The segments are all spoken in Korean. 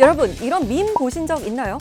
여러분, 이런 밈 보신 적 있나요?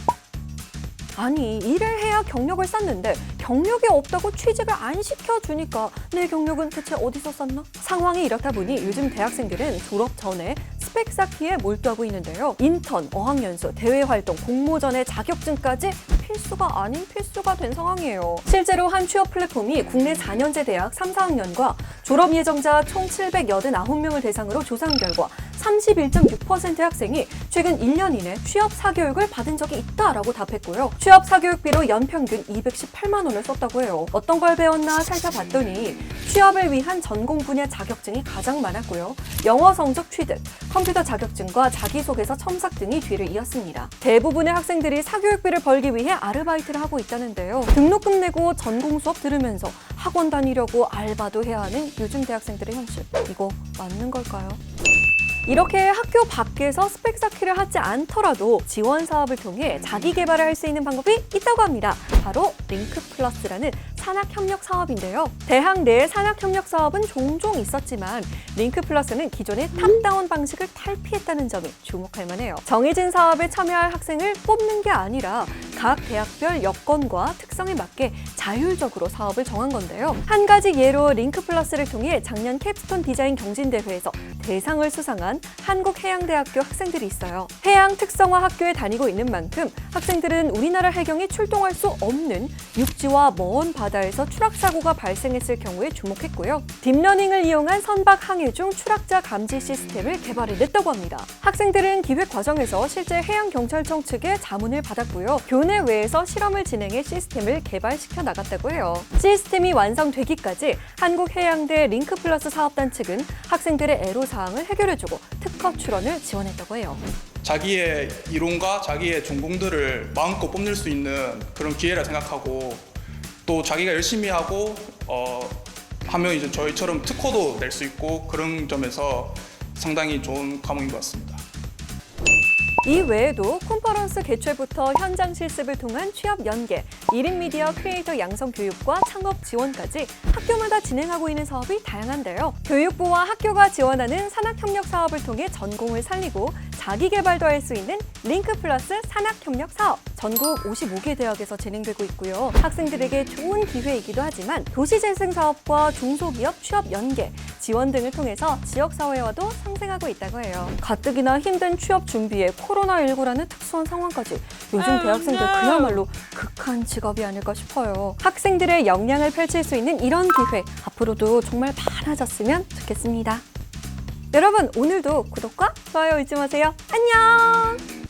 아니, 일을 해야 경력을 쌓는데 경력이 없다고 취직을 안 시켜주니까 내 경력은 대체 어디서 쌓나? 상황이 이렇다 보니 요즘 대학생들은 졸업 전에 스펙 쌓기에 몰두하고 있는데요. 인턴, 어학연수, 대외활동, 공모전의 자격증까지 필수가 아닌 필수가 된 상황이에요. 실제로 한 취업 플랫폼이 국내 4년제 대학 3, 4학년과 졸업 예정자 총 789명을 대상으로 조사한 결과 31.6%의 학생이 최근 1년 이내 취업 사교육을 받은 적이 있다라고 답했고요. 취업 사교육비로 연평균 218만 원을 썼다고 해요. 어떤 걸 배웠나 살펴봤더니 취업을 위한 전공 분야 자격증이 가장 많았고요. 영어 성적 취득, 컴퓨터 자격증과 자기소개서 첨삭 등이 뒤를 이었습니다. 대부분의 학생들이 사교육비를 벌기 위해 아르바이트를 하고 있다는데요. 등록금 내고 전공 수업 들으면서 학원 다니려고 알바도 해야 하는 요즘 대학생들의 현실. 이거 맞는 걸까요? 이렇게 학교 밖에서 스펙 쌓기를 하지 않더라도 지원 사업을 통해 자기 개발을 할 수 있는 방법이 있다고 합니다. 바로 링크 플러스라는 산학 협력 사업인데요. 대학 내 산학 협력 사업은 종종 있었지만 링크 플러스는 기존의 탑다운 방식을 탈피했다는 점이 주목할 만해요. 정해진 사업에 참여할 학생을 뽑는 게 아니라 각 대학별 여건과 특성에 맞게 자율적으로 사업을 정한 건데요. 한 가지 예로 링크 플러스를 통해 작년 캡스톤 디자인 경진대회에서 대상을 수상한 한국해양대학교 학생들이 있어요. 해양 특성화 학교에 다니고 있는 만큼 학생들은 우리나라 해경이 출동할 수 없는 육지와 먼 바다에서 추락 사고가 발생했을 경우에 주목했고요. 딥러닝을 이용한 선박 항해 중 추락자 감지 시스템을 개발해냈다고 합니다. 학생들은 기획 과정에서 실제 해양경찰청 측의 자문을 받았고요. 교내 외에서 실험을 진행해 시스템을 개발시켜 나갔다고 해요. 시스템이 완성되기까지 한국해양대 링크플러스 사업단 측은 학생들의 애로사항을 해결해주고 특허 출원을 지원했다고 해요. 자기의 이론과 자기의 전공들을 마음껏 뽐낼 수 있는 그런 기회라 생각하고 또 자기가 열심히 하고 어, 하면 이제 저희처럼 특허도 낼 수 있고 그런 점에서 상당히 좋은 과목인 것 같습니다. 이 외에도 컨퍼런스 개최부터 현장 실습을 통한 취업 연계, 1인 미디어 크리에이터 양성 교육과 창업 지원까지 학교마다 진행하고 있는 사업이 다양한데요. 교육부와 학교가 지원하는 산학협력 사업을 통해 전공을 살리고 자기 개발도 할 수 있는 링크 플러스 산학협력 사업. 전국 55개 대학에서 진행되고 있고요. 학생들에게 좋은 기회이기도 하지만 도시재생 사업과 중소기업 취업 연계, 지원 등을 통해서 지역사회와도 상생하고 있다고 해요. 가뜩이나 힘든 취업 준비에 코로나19라는 특수한 상황까지 요즘 대학생들 그야말로 극한 직업이 아닐까 싶어요. 학생들의 역량을 펼칠 수 있는 이런 기회 앞으로도 정말 많아졌으면 좋겠습니다. 여러분 오늘도 구독과 좋아요 잊지 마세요. 안녕!